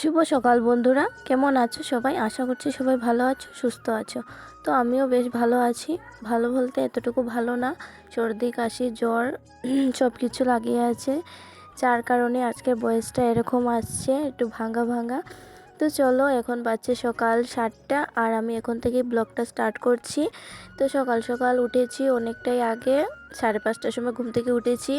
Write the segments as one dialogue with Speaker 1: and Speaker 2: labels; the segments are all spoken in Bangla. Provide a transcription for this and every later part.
Speaker 1: শুভ সকাল বন্ধুরা। কেমন আছো সবাই? আশা করছি সবাই ভালো আছো, সুস্থ আছো। তো আমিও বেশ ভালো আছি। ভালো বলতে এতটুকু ভালো না। সর্দি, কাশি, জ্বর সব কিছু লাগিয়ে আছে। যার কারণে আজকের বয়সটা এরকম আসছে, একটু ভাঙা ভাঙা। তো চলো, এখন বাচ্চা সকাল সাতটা আর আমি এখন থেকে ব্লগটা স্টার্ট করছি। তো সকাল সকাল উঠেছি অনেকটাই আগে, সাড়ে পাঁচটার সময় ঘুম থেকে উঠেছি।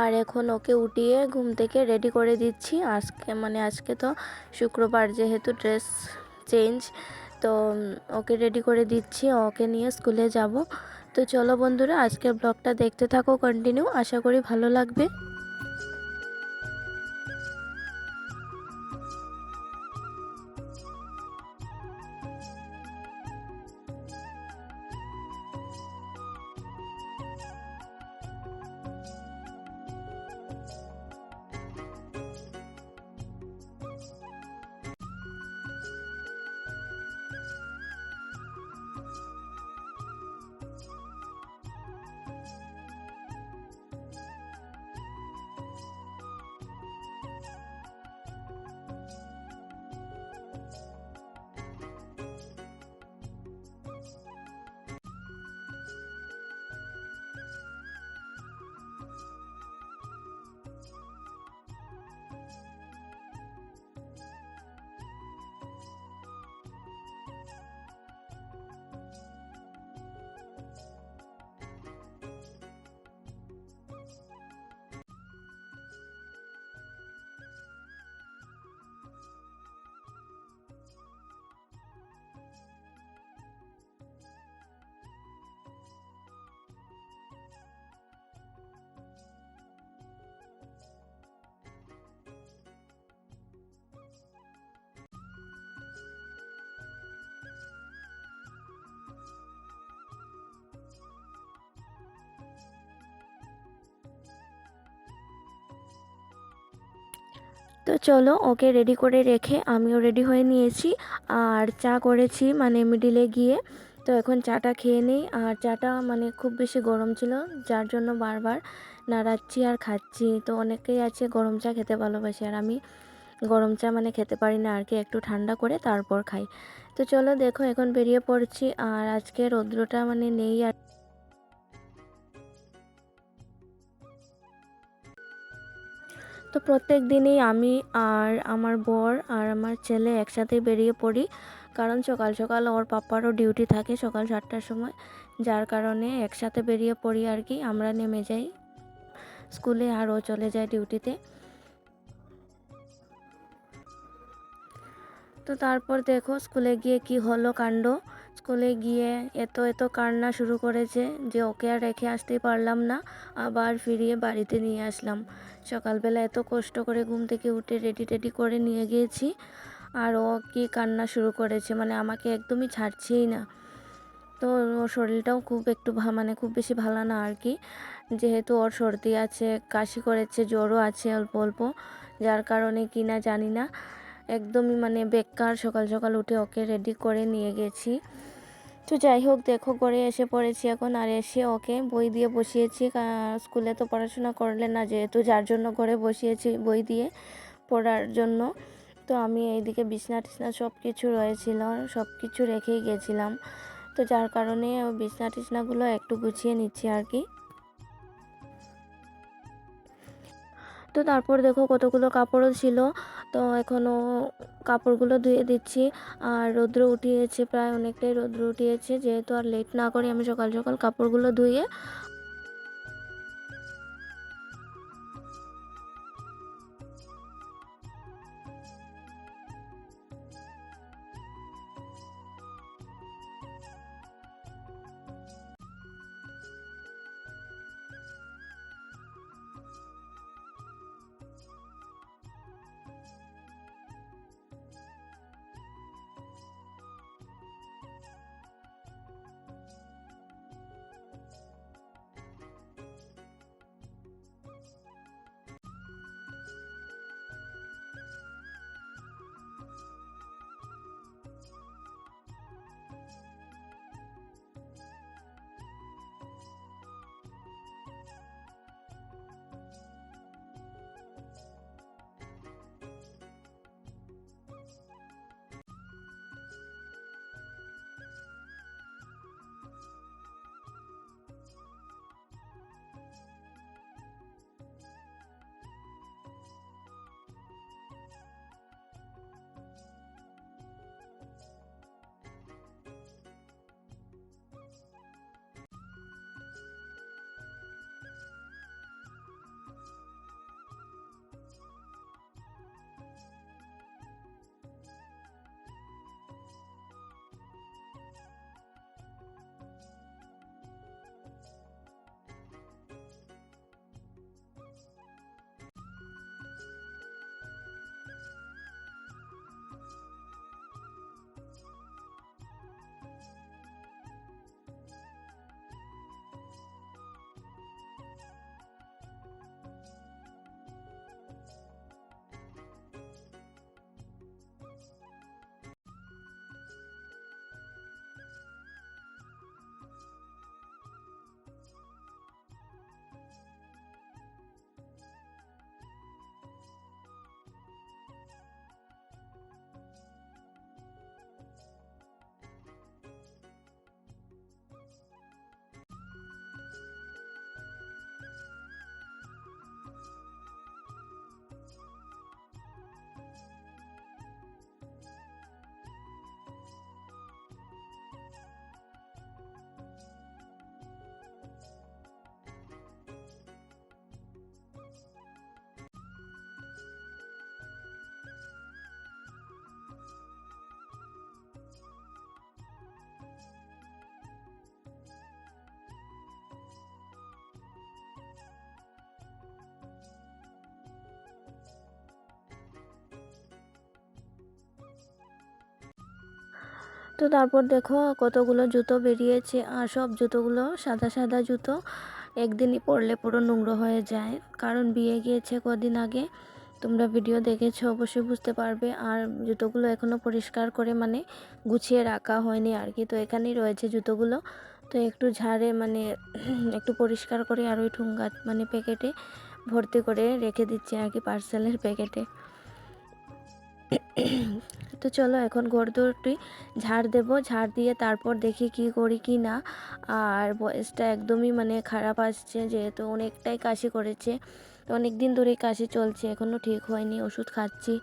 Speaker 1: আর এখন ওকে উঠিয়ে ঘুম থেকে রেডি করে দিচ্ছি। আজকে মানে আজকে তো শুক্রবার যেহেতু ড্রেস চেঞ্জ তো ওকে রেডি করে দিচ্ছি। ওকে নিয়ে স্কুলে যাব। তো চলো বন্ধুরা, আজকের ব্লগটা দেখতে থাকো কন্টিনিউ আশা করি ভালো লাগবে। তো চলো, ওকে রেডি করে রেখে আমিও রেডি হয়ে নিয়েছি। আর চা করেছি মানে মিডিলে গিয়ে। তো এখন চাটা খেয়ে নিই। আর চাটা মানে খুব বেশি গরম ছিল, যার জন্য বারবার নাড়াচ্ছি আর খাচ্ছি। তো অনেকেই আছে গরম চা খেতে ভালোবাসে, আর আমি গরম চা মানে খেতে পারি না, আর কি একটু ঠান্ডা করে তারপর খাই। তো চলো, দেখো, এখন বেরিয়ে পড়ছি। আর আজকে রৌদ্রটা মানে নেই আর তো প্রত্যেক দিনই আমি আর আমার বর আর আমার ছেলে একসাথে বেরিয়ে পড়ি। কারণ সকাল সকাল ওর পাপারও ডিউটি থাকে সকাল সাতটার সময়। যার কারণে একসাথে বেরিয়ে পড়ি আর কি, আমরা নেমে যাই। স্কুলে আর ও চলে যায় ডিউটিতে। তো তারপর দেখো স্কুলে গিয়ে কি হলো কাণ্ড। স্কুলে গিয়ে এত এত কান্না শুরু করেছে যে ওকে আর রেখে আসতেই পারলাম না, আবার ফিরিয়ে বাড়িতে নিয়ে আসলাম। সকালবেলা এত কষ্ট করে ঘুম থেকে উঠে রেডি টেডি করে নিয়ে গিয়েছি, আর ও কি কান্না শুরু করেছে মানে আমাকে একদমই ছাড়ছেই না। তো ওর শরীরটাও খুব একটু মানে খুব বেশি ভালো না আর কি। যেহেতু ওর সর্দি আছে, কাশি করেছে, জ্বরও আছে অল্প অল্প, যার কারণে কি না জানি না। একদমই মানে বেকার সকাল সকাল উঠে ওকে রেডি করে নিয়ে গেছি। তো যাই হোক, দেখো করে এসে পড়েছি এখন, আর এসে ওকে বই দিয়ে বসিয়েছি। স্কুলে তো পড়াশোনা করলে না, যেহেতু যার জন্য ঘরে বসিয়েছি বই দিয়ে পড়ার জন্য, তো আমি এইদিকে বিছনা টিছনা সব কিছু রয়েছিল সব কিছু রেখেই গেছিলাম। তো যার কারণে বিছনা টিছনাগুলো একটু গুছিয়ে নিচ্ছি আর কি। তো তারপর দেখো কতগুলো কাপড়ও ছিল তো এখনও কাপড়গুলো ধুয়ে দিচ্ছি। আর রৌদ্র উঠিয়েছে, প্রায় অনেকটাই রৌদ্র উঠিয়েছে। যেহেতু আর লেট না করে আমি সকাল সকাল কাপড়গুলো ধুয়ে তো তারপর দেখো কতগুলো জুতো বেরিয়েছে আর সব জুতোগুলো সাদা সাদা জুতো। একদিনই পরলে পুরো নোংরা হয়ে যায়। কারণ বিয়ে গিয়েছে কদিন আগে। তোমরা ভিডিও দেখেছ অবশ্যই বুঝতে পারবে। আর জুতোগুলো এখনও পরিষ্কার করে মানে গুছিয়ে রাখা হয়নি আর কি। তো এখানেই রয়েছে জুতোগুলো। তো একটু ঝাড়ে মানে একটু পরিষ্কার করে আর ওই ঠুঙ্গা মানে প্যাকেটে ভর্তি করে রেখে দিচ্ছি আর কি পার্সেলের প্যাকেটে। তো চলো এখন ঘর ঝাড় দেব। ঝাড় দিয়ে তারপর দেখি কি করি কি না। আর বয়সটা একদমই মানে খারাপ আসছে, যেহেতু অনেকটাই কাশি করেছে। অনেক দিন ধরেই কাশি চলছে এখনও ঠিক হয়নি, ওষুধ খাচ্ছি,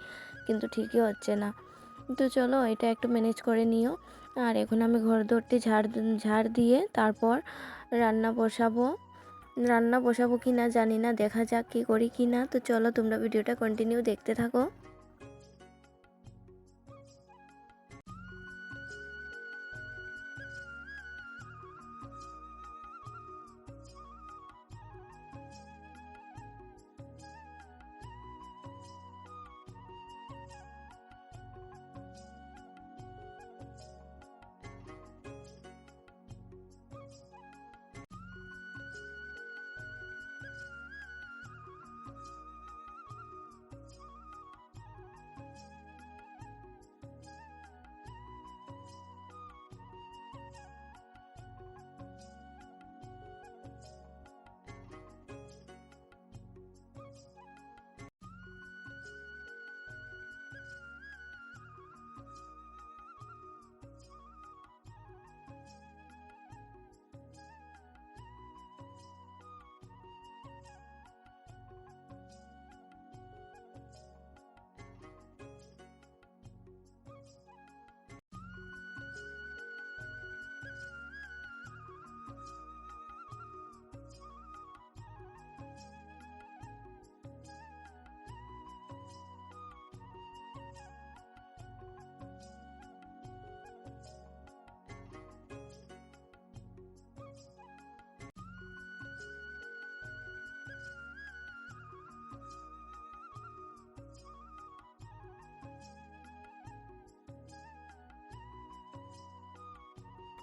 Speaker 1: কিন্তু ঠিকই হচ্ছে না। তো চলো এটা একটু ম্যানেজ করে নিও। আর এখন আমি ঘর দৌড়টি ঝাড় ঝাড় দিয়ে তারপর রান্না বসাবো। রান্না বসাবো কি না জানি না, দেখা যাক কী করি কি না। তো চলো তোমরা ভিডিওটা কন্টিনিউ দেখতে থাকো।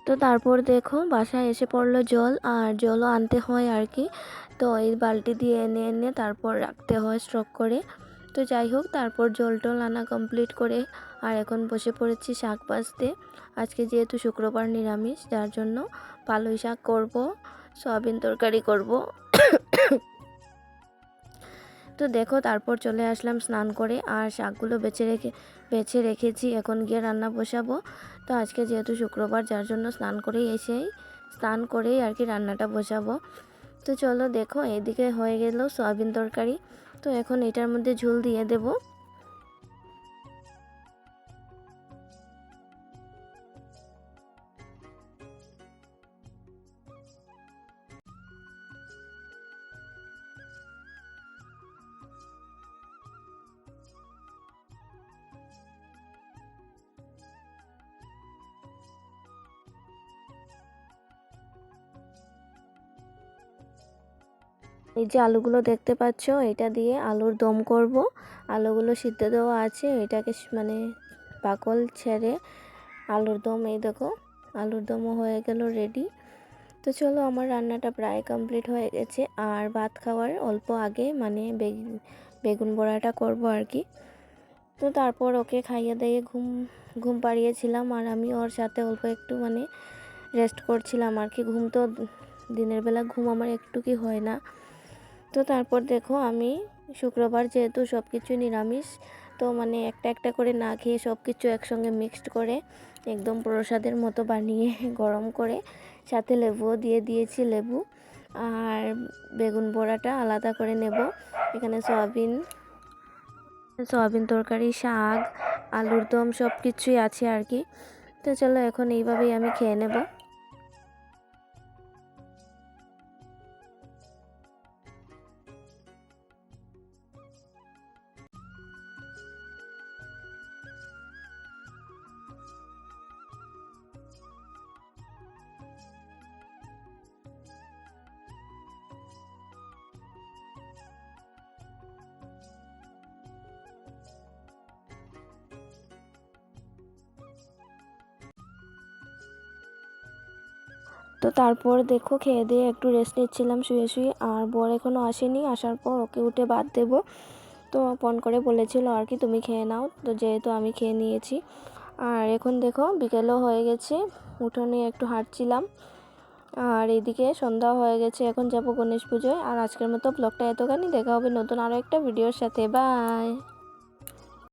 Speaker 1: তো তারপর দেখো বাসায় এসে পড়ল জল আর জলও আনতে হয় আর কি। তো এই বালতি দিয়ে এনে এনে তারপর রাখতে হয় স্ট্রক করে। তো যাই হোক, তারপর জল টল আনা কমপ্লিট করে আর এখন বসে পড়েছি শাক বাজতে আজকে যেহেতু শুক্রবার নিরামিষ, যার জন্য পালই শাক করব, সয়াবিন তরকারি করব। তো দেখো তারপর চলে আসলাম স্নান করে আর শাকগুলো বেছে রেখে, বেছে রেখেছি। এখন গিয়ে রান্না বসাবো। তো আজকে যেহেতু শুক্রবার, যার জন্য স্নান করেই এসেই স্নান করেই আর কি রান্নাটা বসাবো তো চলো দেখো, এদিকে হয়ে গেল সয়াবিন তরকারি। তো এখন এটার মধ্যে ঝোল দিয়ে দেবো। এই যে আলুগুলো দেখতে পাচ্ছ, এটা দিয়ে আলুর দম করব। আলুগুলো সিদ্ধ দেওয়া আছে, এটাকে মানে পাকল ছেড়ে আলুর দম, এই দেখো, আলুর দমও হয়ে গেল রেডি তো চলো, আমার রান্নাটা প্রায় কমপ্লিট হয়ে গেছে। আর ভাত খাওয়ার অল্প আগে মানে বেগুন বড়াটা করব আর কি। তো তারপর ওকে খাইয়ে দিয়ে ঘুম ঘুম পাড়িয়েছিলাম আর আমি ওর সাথে অল্প একটু মানে রেস্ট করছিলাম আর কি। ঘুম তো দিনের বেলা ঘুম আমার একটু কি হয় না। তো তারপর দেখো আমি শুক্রবার যেহেতু সব কিছু নিরামিষ, তো মানে একটা একটা করে না খেয়ে সব কিছু একসঙ্গে মিক্সড করে একদম প্রসাদের মতো বানিয়ে গরম করে সাথে লেবুও দিয়ে দিয়েছি লেবু আর বেগুন বড়াটা আলাদা করে নেব। এখানে সয়াবিন সয়াবিন তরকারি, শাক, আলুর দম সব কিছুই আছে আর কি। তো চলো এখন এইভাবেই আমি খেয়ে নেব। তো তারপর দেখো খেয়ে দিয়ে একটু রেস্ট নিচ্ছিলাম, শুয়ে শুয়ে। আর বর এখনও আসেনি, আসার পর ওকে উঠে বাদ দেবো। তো ফোন করে বলেছিল আর কি, তুমি খেয়ে নাও। তো যেহেতু আমি খেয়ে নিয়েছি। আর এখন দেখো বিকেলও হয়ে গেছে, উঠোনে একটু হাঁটছিলাম। আর এদিকে সন্ধ্যা হয়ে গেছে, এখন যাব গণেশ পুজোয়। আর আজকের মতো ব্লগটা এতখানি, দেখা হবে নতুন আরও একটা ভিডিওর সাথে। বাই